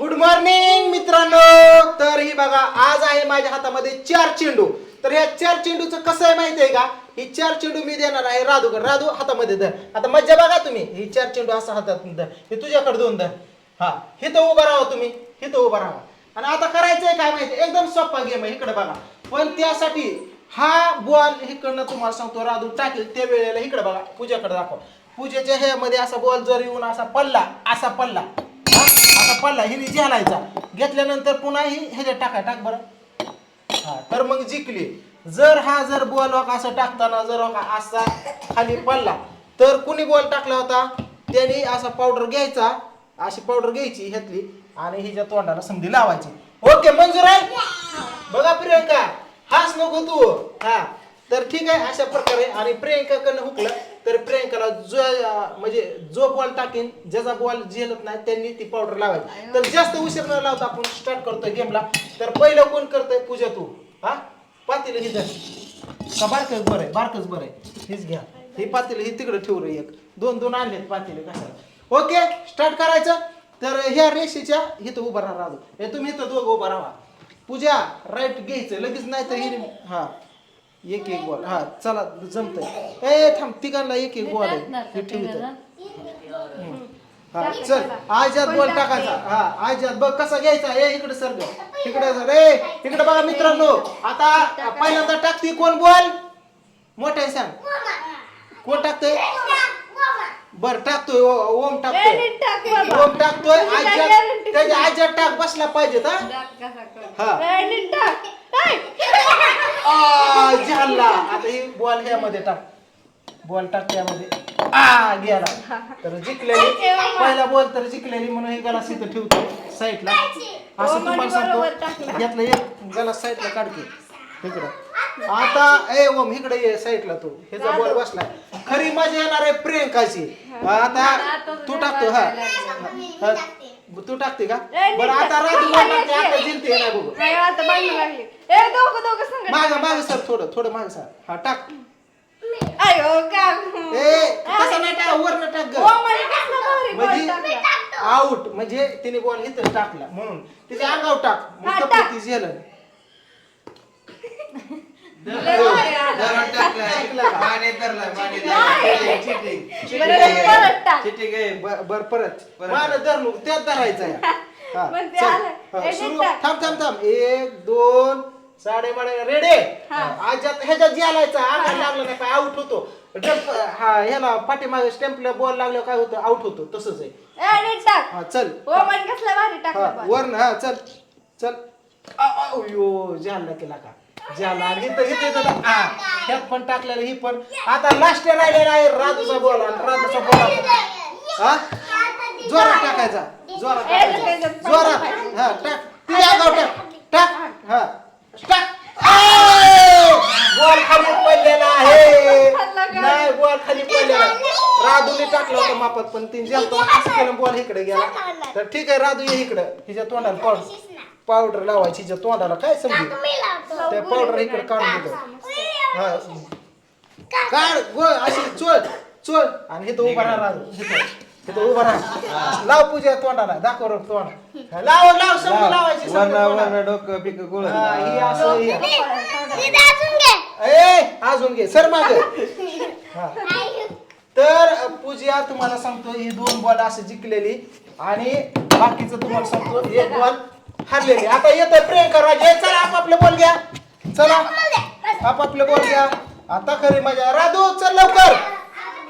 Good morning मित्रांनो. तर ही बघा आज आहे माझ्या हातामध्ये चार चेंडू. तर ह्या चार चेंडूचं कसं आहे माहिती आहे का? ही चार चेंडू मी देणार आहे राधूकर. राधू हातामध्ये धर. आता मज्जा बघा तुम्ही. ही चार चेंडू असं हातात धर. हे तुझ्याकडे दोन धर. हा हिथं उभा राहा तुम्ही. हिथं उभा राहा. आणि आता करायचंय काय माहिती एकदम सोपा गेम आहे इकडे बघा. पण त्यासाठी हा बॉल इकडनं तुम्हाला सांगतो राधू टाकेल त्या वेळेला इकडे बघा. पूजाकडे दाखव. पूजेच्या ह्यामध्ये असा बॉल जर येऊन असा पडला असा पडला. असा पडला हिने झेलायचा. घेतल्यानंतर पुन्हा ही ह्याच्यात टाका टाक बरं. हा तर मग जिंकली. जर हा जर बॉल असं टाकताना जर का असा खाली पडला तर कुणी बॉल टाकला होता? त्याने असा पावडर घ्यायचा अशी पावडर घ्यायची ह्यातली आणि हिच्या तोंडाला समधी लावायची. ओके मंजूर आहे? बघा प्रियंका हाच नको तू. हा. तर ठीक आहे अशा प्रकारे. आणि प्रियंकाकडनं हुकलं तर प्रियंकाला जो म्हणजे जो बॉल टाकेन ज्याचा बॉल झेलत नाही त्यांनी ती पावडर लावायची. तर जास्त उशीर न लावता आपण स्टार्ट करतोय गेमला तर पहिलं कोण करतोय? पूजा तू. हा? पातील ही धर. का बारकच बरं आहे बारकच बरं आहे. हीच घ्या. ही पातील ही तिकडे ठेवू रे एक. दोन दोन आणलेत पातील कशाला ओके स्टार्ट करायचं. तर ह्या रेषेच्या इथं उभं राहा राजू. हे तुम्ही इथं दोघं उभं राहा. पूजा राईट घ्यायचं. लगेच नाही तर ही हा. एक एक बॉल हा चला जमतंय. ए थांब तिघांना एक एक बॉल आहे. हे. हा चल आजात बॉल टाकायचा. हा आजात बघ कसा घ्यायचा. ए इकडे सर इकडे सर. ए इकडे बघा मित्रांनो. आता पहिल्यांदा टाकते कोण बॉल? मोठ्या सांग. कोण टाकतोय? बर टाकतोय. ओम टाकतोय. ओम टाकतोय. आजात त्याच्या. आजात टाक बसला पाहिजेत हा. हा. आ, झाला आता ही बॉल ह्यामध्ये टाक. बॉल टाक त्यामध्ये. आ गेला. तर जिंकलेली. पहिला बॉल तर जिंकलेली म्हणून हे गलास इथं ठेवतो. साईडला. असं तुम्हाला सांगतो. घेतलं यातलं एक गलास साईडला काढते इकडं. आता ए ओम इकडे ये साईडला तू. ह्याचा बॉल बसला. खरी मजा येणार आहे प्रियंकाची. आता तू टाकतो हा. तू टाकते का ए, नीट बरं आता टाक. राजू बॉल टाकते आता जिंकते नाही बघू नाही, आता बांधू लागली. ए, दोघं दोघं संगत. माग माग सर थोडं थोडं माग सर हा टाक आयो, का? ए तसं नाही टाक वरनं टाक ओ, ग मला कसलं भारी ball म्हणजे टाकला. आउट म्हणजे तिने बॉल इथं टाकला म्हणून तिच्या अंगावर टाक हा, मग टाक. कपडे ती झेलन लय चिटिंग. परत टाक. चिटिंग आहे. बर बर परत परत. मान धरलो त्यात धरायचं आहे. हा, पण ते चल. आलं. हा, ए, सुरू. नीट टाक. थांब थांब थांब एक दोन साडे रेडे हा. ह्याच्यात जेलायचा अंगाला लागलं नाही काय आउट होतो डप- हा ह्याला पाठीमागे स्टॅम्पला बॉल लागल्यावर काय होतं आउट होतो तसंच आहे टाक. हा चल ओ, मला कसलं भारी टाकलं हा. वरन हा चल चल अयो झाला केला का ज्याला आणि इथं इथं ह्यात पण टाकलेलं ही पण. आता लास्ट राहिलेला आहे राजूचा बोल आणि राजूचा बोल हा? जोरात टाकायचा जोरात टाकायचा. जोरात हा टाक. ती आगाव टाक. टाक हा. टाक. बॉल खाली पडलेला आहे. नाही बॉल खाली पडलेला राधूने टाकला होता मापात पण ती जेलतो असं केलं बॉल इकडे गेला. तर ठीक आहे राधू ये इकडं. हिच्या तोंडाला पावडर पावडर लावायची हिच्या तोंडाला काय समजेल त्या पावडर इकडे काढून देतो. हा. काढ गो अशी चोल चोल आणि इथं उभा राहा उभा राहा. लाव पूजा तोंडाला दाखव रे तोंड. लाव लाव समजून लावायची समजून वरनं- डोकं बिकं गोळं. हा, ही असं ही ए अजून घे सर माग. तर पूजा तुम्हाला सांगतो ही दोन बॉल असं जिंकलेली. आणि बाकीचं तुम्हाला सांगतो एक बॉल हरलेली आता येतोय प्रियंका राजे. चला आपापले बोल घ्या. चला. आपापले बोल घ्या. आता खरी मजा. राधू चल लवकर.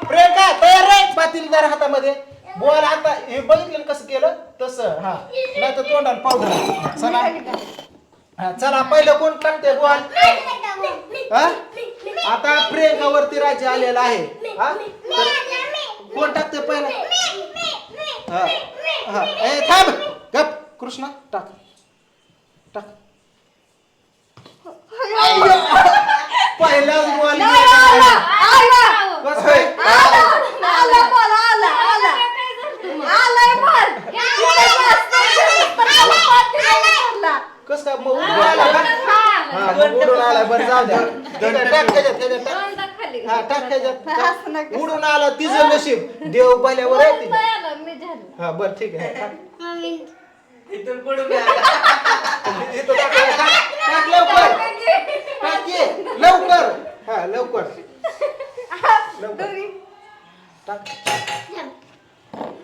प्रियंका तयार रे. पातीलदार हातामध्ये. बोल आता हे बघितलं कसं केलं? तसं. हा. नाही तर तोंडाला पावडर चला. हा, चला. पहिलं कोण टाकते बोल हा? आता प्रियंकावरती राज्य आलेला आहे. हा? तर कोण टाकते पहिला? हा. हा. ए थांब. गप. कृष्णा टाक. टाक पहिलाच बॉल आला, आला. बस. आला. कस काय मग उडून आला का हा मग उडून आला बरं जाऊ द्या ठीक आहे, टाक त्याच्यात त्याच्यात टाक टाक. हा टाक त्याच्यात नका. उडून आला तिचं नशीब देव बल्यावर आहे ती पायाला मी झालं. हा बर ठीक आहे टाक. इथून पडून द्या. इथं टाक, टाक, टाक लवकर. टाक ये. लवकर. हा लवकर. लवकर. टाक.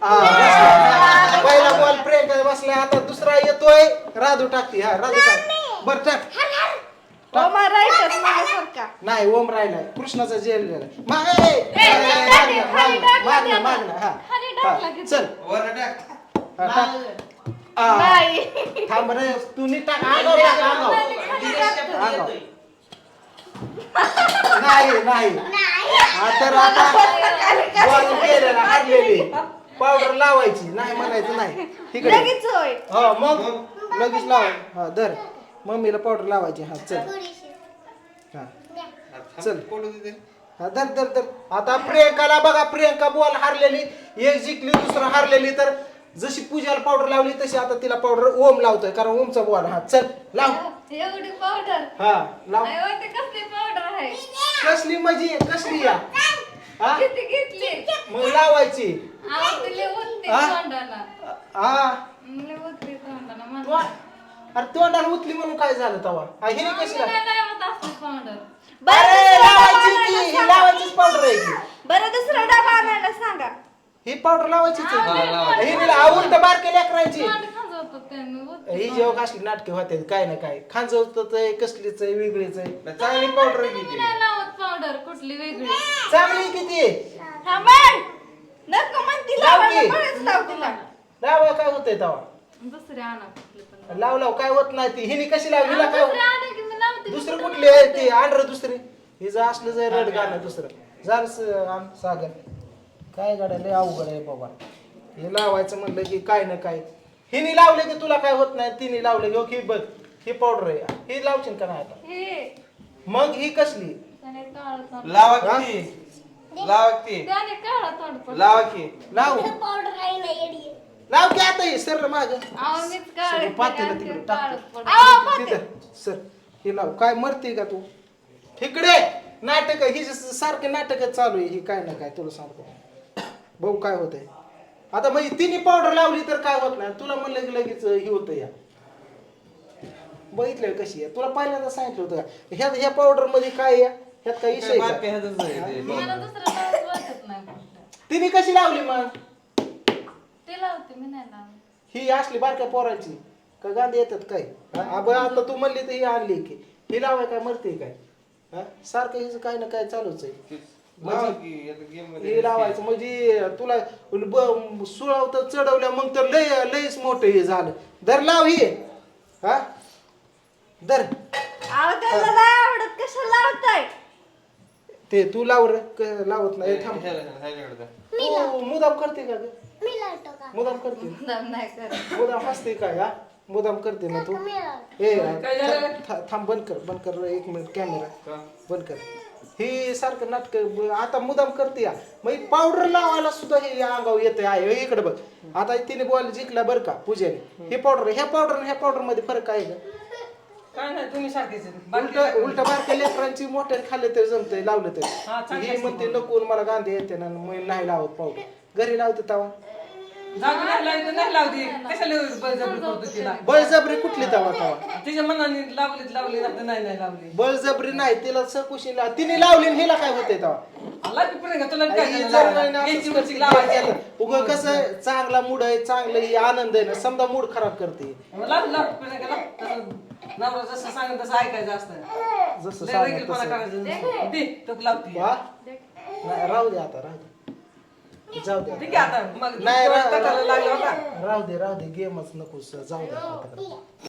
हा, बसला. पहिला बॉल प्रियंका बसलाय. आता दुसरा येतोय. राधू टाकते. हा राधू टाक. बर टाक. ओ मा राईटच माझ्यासारखा. नाही ओम राहिलाय. कृष्णाचा जेल मागणं, मागणं, मागणं, मागणं, हा. हा, चल. वर टाक. हा, टाक. आ, नाही थांब रे तू नीट टाक आगाव टाक आगाव. नाही नाही. हा, तर आता बॉल केलेला हारलेली पावडर लावायची. नाही म्हणायचं नाही. तिकडे. लगेच होय. हा मग? लगेच लाव. हा धर. मम्मीला पावडर लावायची. हा चल. हा चल. पडू दे ते. हा धर धर धर. आता प्रियंकाला बघा. प्रियंका बॉल हारलेली. एक जिंकली दुसरं हारलेली. तर जशी पूजाला पावडर लावली तशी आता तिला पावडर ओम लावतोय कारण ओमचा बॉल हा. चल लाव. एवढी पावडर हा लाव. ते कसली पावडर आहे? कसली मजी कसली या? हा? किती घेतली? मग लावायची. हा? अरे तोंडाला उतली म्हणून काय झालं तवा? हा कशी लावायची की ही लावायचीच पावडर आहे की बरं दुसरा डबा आणायला सांगा ही पावडर लावायचीच हा, आहे. लावायची. ही तिला उलट बारके लेकरायची तोंड खाजवतो त्यानं ही जेव्हा कसली नाटके होते काय ना काय. खांजवत आहे कसलीच आहे वेगळीच आहे. चांगली पावडर किती? पावडर कुठली वेगळी? चांगली किती? थांबण नको लाव की. बळच लाव तिला. लावा काय होतंय तवा दुसरी आणा कुठली पण लाव. लाव काय होत नाही ती. हिने कशी लावली हिला काय दुसरी आणा की मी लावते दुसरं कुठली आहे ती? आंध्र दुसरी. हिचं असलं जर रड गाणं दुसरं. जर सागर. काय गाड्या लय अवघड आहे बाबा. हे लावायचं म्हणलं की काय ना काय. हिने लावले की तुला काय होत नाही तिने लावले की ओके बघ ही पावडर आहे. ही लावशील का नाही आता? हे. मग ही कसली? त्याने काळं तोंड लावा हा? किती लावा किती त्याने काळं तोंड पडलं. लावा की. लाव. लाव की आता ही सर माग. अहो, मीच काळं पातेलं तिकडे टाक. तिथं सर हे लाव. काय मरते का तू? इकडे. नाटक ही सारखे नाटक चालू आहे ही काय ना काय तुला सांगतो. भाऊ काय होतंय? आता म्हणजे तिने पावडर लावली तर काय होत नाही. तुला म्हणलं की लगेच हे होतं या. बघितलं कशी आहे. तुला पहिल्यांदा सांगितलं होतं का? ह्या ह्या पावडरमध्ये काय आहे? ह्यात काय विषय काय का? बारक्या ह्यातच आहे ते. मला दुसरं लावत वाटत नाही कुठलं. तिने कशी लावली मग? ते लावते मी नाही लावत. ही असली बारक्या पोराची. का गांधी येतात काय? हा? अबे आता तू म्हणली तर ही आणली की. ही लावाय काय मरते काय? हा? सारखं हिचं काय ना काय चालूच आहे. लावा की आता game मध्ये हे लावायचं. म्हणजे तुला ब- सुळावत चढवल्या मग तर लय लयच मोठं हे झालं. धर लाव हे. हा? धर. अहो, त्याला नाही आवडत. कशाला लावताय? ते तू लाव रे क- लावत नाही. थांब. तू मुदाम करते का ग? मुदाम करते. दम नाही करत. मुदाम हसते काय हा? मुदाम करते ना तू? ए था- था- थांब बंद कर बंद कर एक मिनिट कॅमेरा. का? बंद कर. हे सारखं नाटक आता मुदाम करते या. मग पावडर लावायला सुद्धा हे अंगावर येते आहे हे इकडे बघ. आता तिने बॉल जिंकला बरं का पूजेने. हे पावडर ह्या पावडर ह्या पावडरमध्ये फरक आहे का? काय नाही तुम्ही सारखेच. उलट उलट बारक्या लेकरांची मोठ्या खाल्ले तरी जमतंय लावलं तरी. हे म्हणते नको मला गांधी येते ना मी नाही लावत पावडर घरी लावते तवा. नाही लावली तर नाही लावली. कशाला बळजबरी करतो तिला? बळजबरी कुठली तवा तवा तिच्या मनाने लावलीत लावली नाही तर नाही नाही लावली. बळजबरी नाही तिला सकुशी ला तिने लावली आणि हिला काय तवा की पुढे तुला काय लावायची. उगं कसं आहे, चांगला मूड आहे चांगलं हे आनंद आहे ना समजा मूड खराब करते. नवरा जसं सांगेल तसं ऐकायचं असतं. जसं लय सांगेल वेगळेपणा तसं. करायचं नाही. दे तो लावती वा? नाही, राहू दे आता राहू दे. जाऊ दे. ठीक आहे आता. मग नाही, लागला होता राहू दे राहू दे. गेमच नको जाऊ दे आता.